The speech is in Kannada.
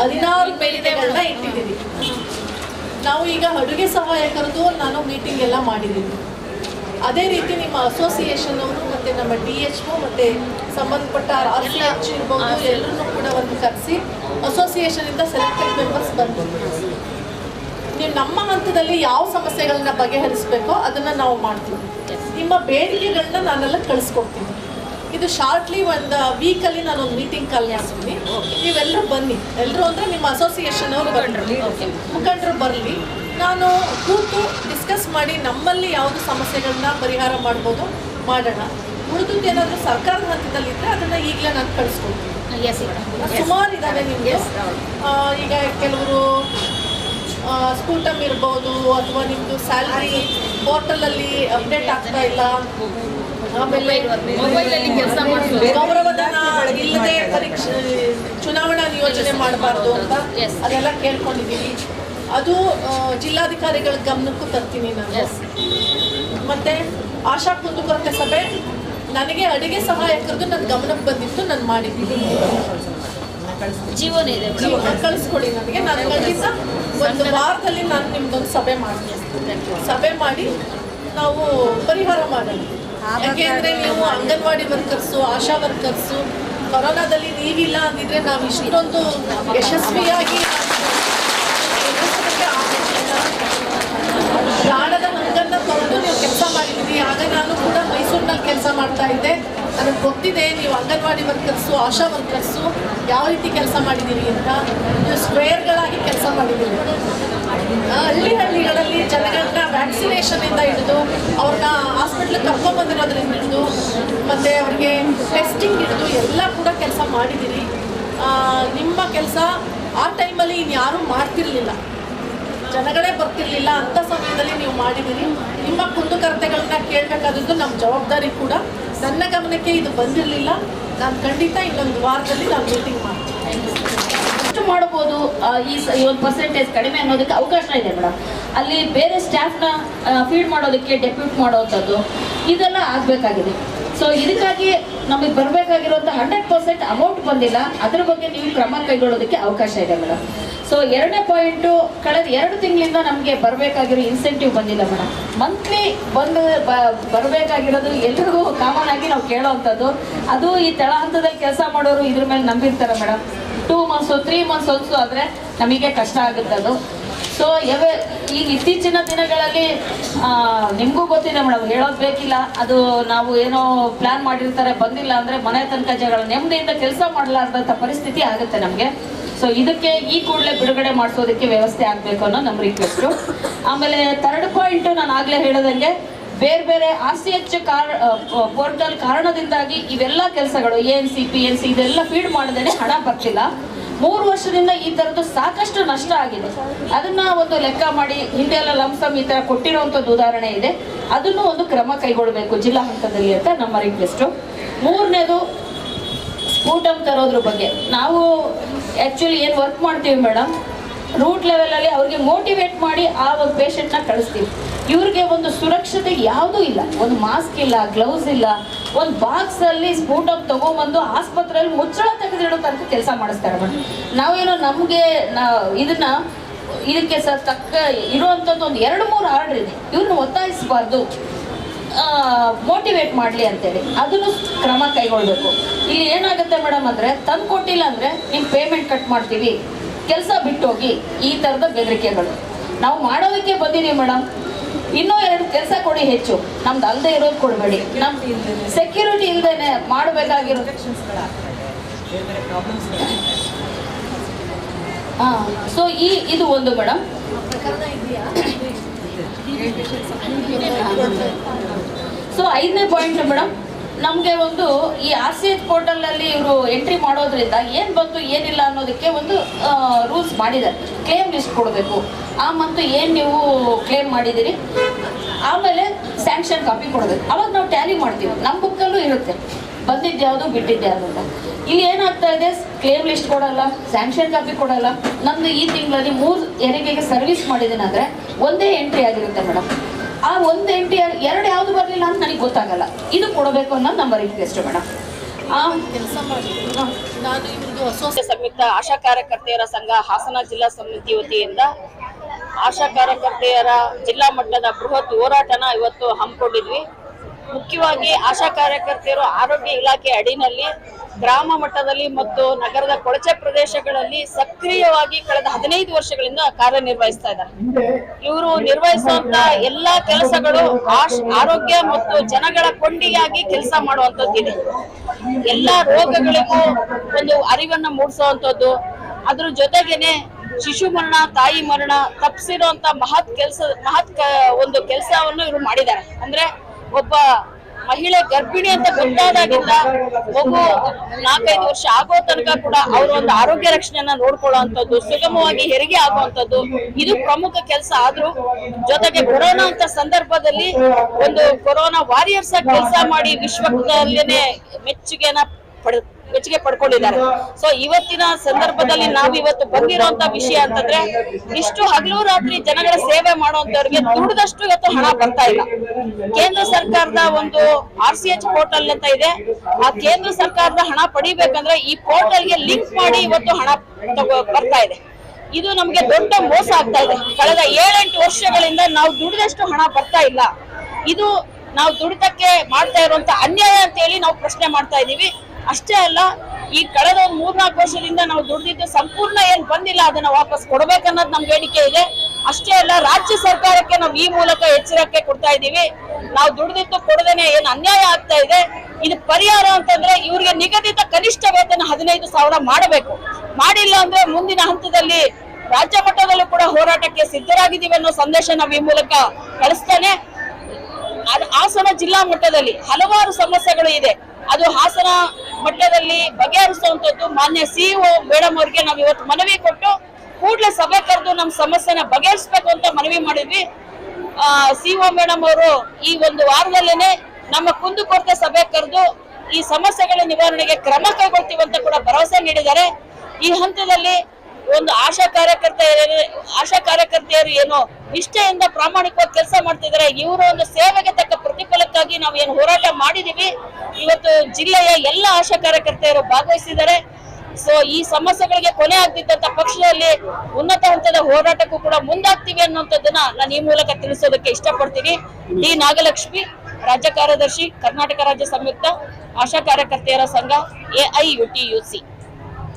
ಹದಿನಾರು ಪೇಟೆಗಳನ್ನ ಬೇಡಿಕೆಗಳನ್ನ ಇಟ್ಟಿದ್ದೀವಿ. ನಾವು ಈಗ ಅಡುಗೆ ಸಹಾಯಕರದ್ದು ನಾನು ಮೀಟಿಂಗ್ ಎಲ್ಲ ಮಾಡಿದ್ದೀನಿ. ಅದೇ ರೀತಿ ನಿಮ್ಮ ಅಸೋಸಿಯೇಷನ್ ಅವರು ಮತ್ತು ನಮ್ಮ ಡಿ ಎಚ್ ಒ ಮತ್ತು ಸಂಬಂಧಪಟ್ಟ ಆರ್ ಸಿ ಎಚ್ ಇರ್ಬೋದು ಎಲ್ಲರನ್ನೂ ಕೂಡ ಒಂದು ಕರೆಸಿ ಅಸೋಸಿಯೇಷನಿಂದ ಸೆಲೆಕ್ಟೆಡ್ ಮೆಂಬರ್ಸ್ ಬಂದು ನೀವು ನಮ್ಮ ಹಂತದಲ್ಲಿ ಯಾವ ಸಮಸ್ಯೆಗಳನ್ನ ಬಗೆಹರಿಸಬೇಕೋ ಅದನ್ನು ನಾವು ಮಾಡ್ತೀವಿ. ನಿಮ್ಮ ಬೇಡಿಕೆಗಳನ್ನ ನಾನೆಲ್ಲ ಕಳಿಸ್ಕೊಡ್ತೀನಿ. ಇದು ಶಾರ್ಟ್ಲಿ ಒಂದು ವೀಕಲ್ಲಿ ನಾನು ಒಂದು ಮೀಟಿಂಗ್ ಕಾಲ್ ಮಾಡ್ತೀನಿ ನೀವೆಲ್ಲರೂ ಬನ್ನಿ. ಎಲ್ಲರೂ ಅಂದರೆ ನಿಮ್ಮ ಅಸೋಸಿಯೇಷನ್ ಅವರು ಬರಲಿ ಮುಖಂಡರು ಬರಲಿ. ನಾನು ಕೂತು ಡಿಸ್ಕಸ್ ಮಾಡಿ ನಮ್ಮಲ್ಲಿ ಯಾವುದು ಸಮಸ್ಯೆಗಳನ್ನ ಪರಿಹಾರ ಮಾಡ್ಬೋದು ಮಾಡೋಣ. ಉಳಿದುದ್ದು ಏನಾದರೂ ಸರ್ಕಾರದ ಹಂತದಲ್ಲಿ ಇದ್ದರೆ ಅದನ್ನು ಈಗಲೇ ನಾನು ಕಳಿಸ್ಕೊಡ್ತೀನಿ. ಸುಮಾರು ಇದ್ದಾವೆ ನಿಮಗೆ ಈಗ ಕೆಲವರು ಸ್ಕೂಟಮ್ ಇರ್ಬೋದು ಅಥವಾ ನಿಮ್ಮದು ಸ್ಯಾಲ್ರಿ ಪೋರ್ಟಲಲ್ಲಿ ಅಪ್ಡೇಟ್ ಆಗ್ತಾ ಇಲ್ಲ. ಮೊಬೈಲಲ್ಲಿ ಕೆಲಸ ಇಲ್ಲದೆ ಪರೀಕ್ಷೆ ಚುನಾವಣಾ ನಿಯೋಜನೆ ಮಾಡಬಾರ್ದು ಅಂತ. ಅದೆಲ್ಲ ಕೇಳ್ಕೊಂಡಿದ್ದೀವಿ ಅದು ಜಿಲ್ಲಾಧಿಕಾರಿಗಳ ಗಮನಕ್ಕೂ ತರ್ತೀನಿ ನಾನು. ಮತ್ತೆ ಆಶಾ ಕುಂದುಕೊರತೆ ಸಭೆ ನನಗೆ ಅಡಿಗೆ ಸಹಾಯಕರದ್ದು ನನ್ನ ಗಮನಕ್ಕೆ ಬಂದಿತ್ತು ನಾನು ಮಾಡಿದ್ದೀನಿ. ಜೀವನ ಇದೆ ಕಳಿಸ್ಕೊಡಿ ನನಗೆ. ನಾನು ಖಂಡಿತ ಒಂದು ವಾರದಲ್ಲಿ ನಾನು ನಿಮ್ದೊಂದು ಸಭೆ ಮಾಡ್ತೀನಿ. ಸಭೆ ಮಾಡಿ ನಾವು ಪರಿಹಾರ ಮಾಡೋಣ. ಯಾಕೆಂದ್ರೆ ನೀವು ಅಂಗನವಾಡಿ ವರ್ಕರ್ಸು, ಆಶಾ ವರ್ಕರ್ಸು, ಕೊರೋನಾದಲ್ಲಿ ನೀವಿಲ್ಲ ಅಂದಿದ್ರೆ ನಾವು ಇಷ್ಟೊಂದು ಯಶಸ್ವಿಯಾಗಿ ಪ್ರಾಣದ ಹಂಗನ್ನ ತೊಗೊಂಡು ನೀವು ಕೆಲಸ ಮಾಡಿದ್ದೀರಿ ಆಗ ನಾನು ಕೂಡ ಮೈಸೂರಿನಲ್ಲಿ ಕೆಲಸ ಮಾಡ್ತಾ ಇದ್ದೆ. ನನಗೆ ಗೊತ್ತಿದೆ, ನೀವು ಅಂಗನವಾಡಿ ವರ್ಕರ್ಸು ಆಶಾ ವರ್ಕರ್ಸು ಯಾವ ರೀತಿ ಕೆಲಸ ಮಾಡಿದ್ದೀರಿ ಅಂತ. ನೀವು ಸ್ಕ್ವೇರ್ಗಳಾಗಿ ಕೆಲಸ ಮಾಡಿದ್ದೀರಿ ಹಳ್ಳಿ ಹಳ್ಳಿಗಳಲ್ಲಿ ಜನಗಳನ್ನ ವ್ಯಾಕ್ಸಿನೇಷನಿಂದ ಹಿಡಿದು ಅವ್ರನ್ನ ಹಾಸ್ಪಿಟ್ಲಿಗೆ ಕರ್ಕೊಂಬಂದಿರೋದ್ರಿಂದ ಹಿಡಿದು, ಮತ್ತು ಅವ್ರಿಗೆ ಟೆಸ್ಟಿಂಗ್ ಹಿಡಿದು ಎಲ್ಲ ಕೂಡ ಕೆಲಸ ಮಾಡಿದ್ದೀರಿ ನಿಮ್ಮ ಕೆಲಸ ಆ ಟೈಮಲ್ಲಿ ಇನ್ಯಾರೂ ಮಾಡ್ತಿರ್ಲಿಲ್ಲ. ಜನಗಳೇ ಬರ್ತಿರ್ಲಿಲ್ಲ ಅಂಥ ಸಮಯದಲ್ಲಿ ನೀವು ಮಾಡಿದ್ದೀರಿ. ನಿಮ್ಮ ಕುಂದುಕರ್ತೆಗಳನ್ನ ಕೇಳಬೇಕಾದದ್ದು ನಮ್ಮ ಜವಾಬ್ದಾರಿ ಕೂಡ. ನನ್ನ ಗಮನಕ್ಕೆ ಇದು ಬಂದಿರಲಿಲ್ಲ. ನಾನು ಖಂಡಿತ ಇನ್ನೊಂದು ವಾರದಲ್ಲಿ ನಾನು ಮೀಟಿಂಗ್ ಮಾಡ್ತೀನಿ. ಎಷ್ಟು ಮಾಡಬಹುದು ಈ ಒಂದು ಪರ್ಸೆಂಟೇಜ್ ಕಡಿಮೆ ಅನ್ನೋದಕ್ಕೆ ಅವಕಾಶ ಇದೆ ಮೇಡಮ್ ಅಲ್ಲಿ ಬೇರೆ ಸ್ಟಾಫ್ನ ಫೀಡ್ ಮಾಡೋದಕ್ಕೆ ಡೆಪ್ಯೂಟ್ ಮಾಡೋವಂಥದ್ದು ಇದೆಲ್ಲ ಆಗಬೇಕಾಗಿದೆ. ಸೊ ಇದಕ್ಕಾಗಿ ನಮಗೆ ಬರಬೇಕಾಗಿರುವಂಥ ಹಂಡ್ರೆಡ್ ಪರ್ಸೆಂಟ್ ಅಮೌಂಟ್ ಬಂದಿಲ್ಲ. ಅದ್ರ ಬಗ್ಗೆ ನೀವು ಕ್ರಮ ಕೈಗೊಳ್ಳೋದಕ್ಕೆ ಅವಕಾಶ ಇದೆ ಮೇಡಮ್ ಸೊ ಎರಡನೇ ಪಾಯಿಂಟು ಕಳೆದ ಎರಡು ತಿಂಗಳಿಂದ ನಮಗೆ ಬರಬೇಕಾಗಿರೋ ಇನ್ಸೆಂಟಿವ್ ಬಂದಿಲ್ಲ ಮೇಡಮ್. ಮಂತ್ಲಿ ಬಂದು ಬರಬೇಕಾಗಿರೋದು ಎಲ್ರಿಗೂ ಕಾಮನ್ ಆಗಿ ನಾವು ಕೇಳೋವಂಥದ್ದು ಅದು ಈ ತಳ ಹಂತದಲ್ಲಿ ಕೆಲಸ ಮಾಡೋರು ಇದ್ರ ಮೇಲೆ ನಂಬಿರ್ತಾರೆ madam. Two months three months once ಆದರೆ ನಮಗೆ ಕಷ್ಟ ಆಗುತ್ತೆ ಅದು. ಸೊ ಯಾವ ಈಗ ಇತ್ತೀಚಿನ ದಿನಗಳಲ್ಲಿ ನಿಮಗೂ ಗೊತ್ತಿದೆ ಮೇಡಮ್, ಹೇಳೋದು ಬೇಕಿಲ್ಲ. ಅದು ನಾವು ಏನೋ ಪ್ಲ್ಯಾನ್ ಮಾಡಿರ್ತಾರೆ, ಬಂದಿಲ್ಲ ಅಂದರೆ ಮನೆ ತನಕ ಜಗಳ, ನೆಮ್ಮದಿಯಿಂದ ಕೆಲಸ ಮಾಡಲಾರ್ದಂಥ ಪರಿಸ್ಥಿತಿ ಆಗುತ್ತೆ ನಮಗೆ. ಸೊ ಇದಕ್ಕೆ ಈ ಕೂಡಲೇ ಬಿಡುಗಡೆ ಮಾಡಿಸೋದಕ್ಕೆ ವ್ಯವಸ್ಥೆ ಆಗಬೇಕು ಅನ್ನೋ ನಮ್ಮ ರಿಕ್ವೆಸ್ಟು ಆಮೇಲೆ ಥರ್ಡ್ ಪಾಯಿಂಟು ನಾನು ಆಗಲೇ ಹೇಳೋದಂಗೆ ಬೇರೆ ಬೇರೆ ಸಿ ಎಚ್ ಕಾರ್ ಪೋರ್ಟಲ್ ಕಾರಣದಿಂದಾಗಿ ಇವೆಲ್ಲ ಕೆಲಸಗಳು, A N C, P N C ಇದೆಲ್ಲ ಫೀಡ್ ಮಾಡದೇನೆ ಹಣ ಬರ್ತಿಲ್ಲ. ಮೂರು ವರ್ಷದಿಂದ ಈ ಥರದ್ದು ಸಾಕಷ್ಟು ನಷ್ಟ ಆಗಿದೆ. ಅದನ್ನ ಒಂದು ಲೆಕ್ಕ ಮಾಡಿ, ಹಿಂದೆ ಎಲ್ಲ ಲಂಸಮ್ ಈ ಥರ ಕೊಟ್ಟಿರೋವಂಥದ್ದು ಉದಾಹರಣೆ ಇದೆ. ಅದನ್ನು ಒಂದು ಕ್ರಮ ಕೈಗೊಳ್ಳಬೇಕು ಜಿಲ್ಲಾ ಹಂತದಲ್ಲಿ ಅಂತ ನಮ್ಮ ರಿಕ್ವೆಸ್ಟು ಮೂರನೇದು ಸ್ಕೂಟಮ್ ತರೋದ್ರ ಬಗ್ಗೆ. ನಾವು ಆ್ಯಕ್ಚುಲಿ ಏನು ವರ್ಕ್ ಮಾಡ್ತೀವಿ ಮೇಡಮ್ ರೂಟ್ ಲೆವೆಲಲ್ಲಿ ಅವ್ರಿಗೆ ಮೋಟಿವೇಟ್ ಮಾಡಿ ಆ ಒಂದು ಪೇಷಂಟ್ನ ಕಳಿಸ್ತೀವಿ. ಇವ್ರಿಗೆ ಒಂದು ಸುರಕ್ಷತೆ ಯಾವುದೂ ಇಲ್ಲ. ಒಂದು ಮಾಸ್ಕ್ ಇಲ್ಲ ಗ್ಲೌಸ್ ಇಲ್ಲ. ಒಂದು ಬಾಕ್ಸಲ್ಲಿ ಸ್ಫೋಟಮ್ ತೊಗೊಂಬಂದು ಆಸ್ಪತ್ರೆಯಲ್ಲಿ ಮುಚ್ಚಳ ತೆಗೆದಿಡೋ ತನಕ ಕೆಲಸ ಮಾಡಿಸ್ತಾರೆ ಮೇಡಮ್ ನಾವೇನೋ ನಮಗೆ ಇದನ್ನ, ಇದಕ್ಕೆ ಸರ್ ತಕ್ಕ ಇರುವಂಥದ್ದು ಒಂದು ಎರಡು ಮೂರು ಆರ್ಡ್ರ್ ಇದೆ. ಇವ್ರನ್ನ ಒತ್ತಾಯಿಸಬಾರ್ದು. ಮೋಟಿವೇಟ್ ಮಾಡಲಿ ಅಂತೇಳಿ. ಅದನ್ನು ಕ್ರಮ ಕೈಗೊಳ್ಬೇಕು. ಇಲ್ಲಿ ಏನಾಗುತ್ತೆ ಮೇಡಮ್ ಅಂದರೆ, ತಂದು ಕೊಟ್ಟಿಲ್ಲ ಅಂದರೆ ನಿಮ್ಮ ಪೇಮೆಂಟ್ ಕಟ್ ಮಾಡ್ತೀವಿ. ಕೆಲಸ ಬಿಟ್ಟೋಗಿ ಈ ಥರದ ಬೆದರಿಕೆಗಳು. ನಾವು ಮಾಡೋದಕ್ಕೆ ಬಂದೀನಿ ಮೇಡಮ್. ಇನ್ನೂ ಎರಡು ಕೆಲಸ ಕೊಡಿ ಹೆಚ್ಚು. ನಮ್ದು ಅಲ್ಲದೆ ಇರೋದು ಕೊಡಬೇಡಿ. ನಮ್ಮ ಸೆಕ್ಯೂರಿಟಿ ಇಲ್ಲದೇನೆ ಮಾಡಬೇಕಾಗಿರೋ ಹಾಂ ಸೊ ಈ, ಇದು ಒಂದು ಮೇಡಮ್. ಸೊ ಐದನೇ ಪಾಯಿಂಟ್ ಮೇಡಮ್ ನಮಗೆ ಒಂದು ಈ ಆರ್ ಸಿ ಎಚ್ ಪೋರ್ಟಲ್ನಲ್ಲಿ ಇವರು ಎಂಟ್ರಿ ಮಾಡೋದ್ರಿಂದ ಏನು ಬಂತು, ಏನಿಲ್ಲ ಅನ್ನೋದಕ್ಕೆ ಒಂದು ರೂಲ್ಸ್ ಮಾಡಿದ್ದಾರೆ. ಕ್ಲೇಮ್ ಲಿಸ್ಟ್ ಕೊಡಬೇಕು. ಆ ಮತ್ತು ಏನು ನೀವು ಕ್ಲೇಮ್ ಮಾಡಿದಿರಿ ಆಮೇಲೆ ಸ್ಯಾಂಕ್ಷನ್ ಕಾಪಿ ಕೊಡಬೇಕು. ಅವಾಗ ನಾವು ಟ್ಯಾಲಿ ಮಾಡ್ತೀವಿ. ನಮ್ಮ ಬುಕ್ಕಲ್ಲೂ ಇರುತ್ತೆ. ಬಂದಿದ್ದು ಯಾವುದು, ಬಿಟ್ಟಿದ್ದೆ ಅಂತ. ಇಲ್ಲಿ ಏನಾಗ್ತಾ ಇದೆ? ಕ್ಲೇಮ್ ಲಿಸ್ಟ್ ಕೊಡಲ್ಲ ಸ್ಯಾಂಕ್ಷನ್ ಕಾಪಿ ಕೊಡಲ್ಲ. ನಮ್ದು ಈ ತಿಂಗಳಲ್ಲಿ ಮೂರು ಎರಿಗೆಗೆ ಸರ್ವಿಸ್ ಮಾಡಿದ್ದೀನಿ ಅಂದರೆ ಒಂದೇ ಎಂಟ್ರಿ ಆಗಿರುತ್ತೆ ಮೇಡಮ್ ಆ ಒಂದು ಎಂಟಿ ಎರಡು ಯಾವುದು ಬರಲಿಲ್ಲ ಅಂತ ನನಗೆ ಗೊತ್ತಾಗಲ್ಲ. ಇದು ಕೊಡಬೇಕು ಅನ್ನೋದು ನಮ್ಮ ರಿಕ್ವೆಸ್ಟ್ ಮೇಡಮ್ ಆ ಕೆಲಸ ಮಾಡಿ. ನಾನು ಸಂಯುಕ್ತ ಆಶಾ ಕಾರ್ಯಕರ್ತೆಯರ ಸಂಘ ಹಾಸನ ಜಿಲ್ಲಾ ಸಮಿತಿ ವತಿಯಿಂದ ಆಶಾ ಕಾರ್ಯಕರ್ತೆಯರ ಜಿಲ್ಲಾ ಮಟ್ಟದ ಬೃಹತ್ ಹೋರಾಟನ ಇವತ್ತು ಹಮ್ಮಿಕೊಂಡಿದ್ವಿ. ಮುಖ್ಯವಾಗಿ ಆಶಾ ಕಾರ್ಯಕರ್ತೆಯರು ಆರೋಗ್ಯ ಇಲಾಖೆ ಅಡಿನಲ್ಲಿ ಗ್ರಾಮ ಮಟ್ಟದಲ್ಲಿ ಮತ್ತು ನಗರದ ಕೊಳಚೆ ಪ್ರದೇಶಗಳಲ್ಲಿ ಸಕ್ರಿಯವಾಗಿ ಕಳೆದ ಹದಿನೈದು ವರ್ಷಗಳಿಂದ ಕಾರ್ಯನಿರ್ವಹಿಸ್ತಾ ಇದ್ದಾರೆ. ಇವರು ನಿರ್ವಹಿಸುವಂತ ಎಲ್ಲಾ ಕೆಲಸಗಳು ಆರೋಗ್ಯ ಮತ್ತು ಜನಗಳ ಕೊಂಡಿಯಾಗಿ ಕೆಲಸ ಮಾಡುವಂತದ್ದಿದೆ ಎಲ್ಲಾ ರೋಗಗಳಿಗೂ ಒಂದು ಅರಿವನ್ನ ಮೂಡಿಸುವಂತದ್ದು ಅದ್ರ ಜೊತೆಗೇನೆ ಶಿಶು ಮರಣ ತಾಯಿ ಮರಣ ತಪ್ಪಿಸಿರುವಂತ ಮಹತ್ ಕೆಲಸ ಮಹತ್ ಒಂದು ಕೆಲಸವನ್ನು ಇವರು ಮಾಡಿದ್ದಾರೆ. ಅಂದ್ರೆ ಒಬ್ಬ ಮಹಿಳೆ ಗರ್ಭಿಣಿ ಅಂತ ಗೊತ್ತಾದಾಗಿಂದ ಮಗು ನಾಲ್ಕೈದು ವರ್ಷ ಆಗೋ ತನಕ ಕೂಡ ಅವರ ಒಂದು ಆರೋಗ್ಯ ರಕ್ಷಣೆಯನ್ನ ನೋಡ್ಕೊಳ್ಳುವಂಥದ್ದು, ಸುಗಮವಾಗಿ ಹೆರಿಗೆ ಆಗುವಂಥದ್ದು, ಇದು ಪ್ರಮುಖ ಕೆಲಸ ಆದ್ರೂ ಜೊತೆಗೆ ಕೊರೋನಾ ಅಂತ ಸಂದರ್ಭದಲ್ಲಿ ಒಂದು ಕೊರೋನಾ ವಾರಿಯರ್ಸ್ ಆಗಿ ಕೆಲಸ ಮಾಡಿ ವಿಶ್ವದಲ್ಲೇನೆ ಮೆಚ್ಚುಗೆನ ಪಡ್ ಮೆಚ್ಚುಗೆ ಪಡ್ಕೊಂಡಿದ್ದಾರೆ. ಸೊ ಇವತ್ತಿನ ಸಂದರ್ಭದಲ್ಲಿ ನಾವು ಇವತ್ತು ಬಂದಿರುವಂತ ವಿಷಯ ಅಂತಂದ್ರೆ, ಇಷ್ಟು ಹಗಲು ರಾತ್ರಿ ಜನಗಳ ಸೇವೆ ಮಾಡುವಂತವ್ರಿಗೆ ದುಡ್ದಷ್ಟು ಇವತ್ತು ಹಣ ಬರ್ತಾ ಇಲ್ಲ. ಕೇಂದ್ರ ಸರ್ಕಾರದ ಒಂದು ಆರ್ ಸಿ ಎಚ್ ಪೋರ್ಟಲ್ ಅಂತ ಇದೆ. ಆ ಕೇಂದ್ರ ಸರ್ಕಾರದ ಹಣ ಪಡಿಬೇಕಂದ್ರೆ ಈ ಪೋರ್ಟಲ್ಗೆ ಲಿಂಕ್ ಮಾಡಿ ಇವತ್ತು ಹಣ ಬರ್ತಾ ಇದೆ. ಇದು ನಮ್ಗೆ ದೊಡ್ಡ ಮೋಸ ಆಗ್ತಾ ಇದೆ. ಕಳೆದ ಏಳೆಂಟು ವರ್ಷಗಳಿಂದ ನಾವು ದುಡಿದಷ್ಟು ಹಣ ಬರ್ತಾ ಇಲ್ಲ. ಇದು ನಾವು ದುಡಿತಕ್ಕೆ ಮಾಡ್ತಾ ಇರುವಂತ ಅನ್ಯಾಯ ಅಂತ ಹೇಳಿ ನಾವು ಪ್ರಶ್ನೆ ಮಾಡ್ತಾ ಇದೀವಿ ಅಷ್ಟೇ ಅಲ್ಲ, ಈ ಕಳೆದ ಒಂದು ಮೂರ್ನಾಲ್ಕು ವರ್ಷದಿಂದ ನಾವು ದುಡಿದಿದ್ದು ಸಂಪೂರ್ಣ ಏನ್ ಬಂದಿಲ್ಲ, ಅದನ್ನ ವಾಪಸ್ ಕೊಡ್ಬೇಕನ್ನೋದು ನಮ್ ಬೇಡಿಕೆ ಇದೆ. ಅಷ್ಟೇ ಅಲ್ಲ, ರಾಜ್ಯ ಸರ್ಕಾರಕ್ಕೆ ನಾವು ಈ ಮೂಲಕ ಎಚ್ಚರಕ್ಕೆ ಕೊಡ್ತಾ ಇದೀವಿ ನಾವು ದುಡಿದಿದ್ದು ಕೊಡದೇನೆ ಏನ್ ಅನ್ಯಾಯ ಆಗ್ತಾ ಇದೆ. ಇದು ಪರಿಹಾರ ಅಂತಂದ್ರೆ ಇವ್ರಿಗೆ ನಿಗದಿತ ಕನಿಷ್ಠ ವೇತನ ಹದಿನೈದು ಸಾವಿರ ಮಾಡಬೇಕು. ಮಾಡಿಲ್ಲ ಅಂದ್ರೆ ಮುಂದಿನ ಹಂತದಲ್ಲಿ ರಾಜ್ಯ ಮಟ್ಟದಲ್ಲೂ ಕೂಡ ಹೋರಾಟಕ್ಕೆ ಸಿದ್ಧರಾಗಿದ್ದೀವಿ ಅನ್ನೋ ಸಂದೇಶ ನಾವು ಈ ಮೂಲಕ ಕಳಿಸ್ತಾನೆ. ಹಾಸನ ಜಿಲ್ಲಾ ಮಟ್ಟದಲ್ಲಿ ಹಲವಾರು ಸಮಸ್ಯೆಗಳು ಇದೆ. ಅದು ಹಾಸನ ಮಟ್ಟದಲ್ಲಿ ಬಗೆಹರಿಸುವಂತದ್ದು ಮಾನ್ಯ ಸಿಇಒ ಮೇಡಮ್ ಅವ್ರಿಗೆ ನಾವು ಇವತ್ತು ಮನವಿ ಕೊಟ್ಟು ಕೂಡಲೇ ಸಭೆ ಕರೆದು ನಮ್ಮ ಸಮಸ್ಯೆನ ಬಗೆಹರಿಸಬೇಕು ಅಂತ ಮನವಿ ಮಾಡಿದ್ವಿ. ಸಿಇಒ ಮೇಡಮ್ ಅವರು ಈ ಒಂದು ವಾರದಲ್ಲೇನೆ ನಮ್ಮ ಕುಂದುಕೊರತೆ ಸಭೆ ಕರೆದು ಈ ಸಮಸ್ಯೆಗಳ ನಿವಾರಣೆಗೆ ಕ್ರಮ ಕೈಗೊಳ್ತೀವಿ ಅಂತ ಕೂಡ ಭರವಸೆ ನೀಡಿದ್ದಾರೆ. ಈ ಹಂತದಲ್ಲಿ ಒಂದು ಆಶಾ ಕಾರ್ಯಕರ್ತ ಆಶಾ ಕಾರ್ಯಕರ್ತೆಯರು ಏನು ನಿಷ್ಠೆಯಿಂದ ಪ್ರಾಮಾಣಿಕವಾಗಿ ಕೆಲಸ ಮಾಡ್ತಿದ್ದಾರೆ. ಇವರ ಒಂದು ಸೇವೆಗೆ ತಕ್ಕ ಪ್ರತಿಫಲಕ್ಕಾಗಿ ನಾವು ಏನು ಹೋರಾಟ ಮಾಡಿದೀವಿ. ಇವತ್ತು ಜಿಲ್ಲೆಯ ಎಲ್ಲ ಆಶಾ ಕಾರ್ಯಕರ್ತೆಯರು ಭಾಗವಹಿಸಿದ್ದಾರೆ. ಸೊ ಈ ಸಮಸ್ಯೆಗಳಿಗೆ ಕೊನೆ ಆಗ್ತಿದ್ದಂತ ಪಕ್ಷದಲ್ಲಿ ಉನ್ನತ ಹಂತದ ಹೋರಾಟಕ್ಕೂ ಕೂಡ ಮುಂದಾಗ್ತೀವಿ ಅನ್ನುವಂಥದ್ದನ್ನ ನಾನು ಈ ಮೂಲಕ ತಿಳಿಸೋದಕ್ಕೆ ಇಷ್ಟಪಡ್ತೀನಿ. ಡಿ. ನಾಗಲಕ್ಷ್ಮಿ, ರಾಜ್ಯ ಕಾರ್ಯದರ್ಶಿ, ಕರ್ನಾಟಕ ರಾಜ್ಯ ಸಂಯುಕ್ತ, ಆಶಾ ಕಾರ್ಯಕರ್ತೆಯರ ಸಂಘ ಎಐಯುಟಿಯುಸಿ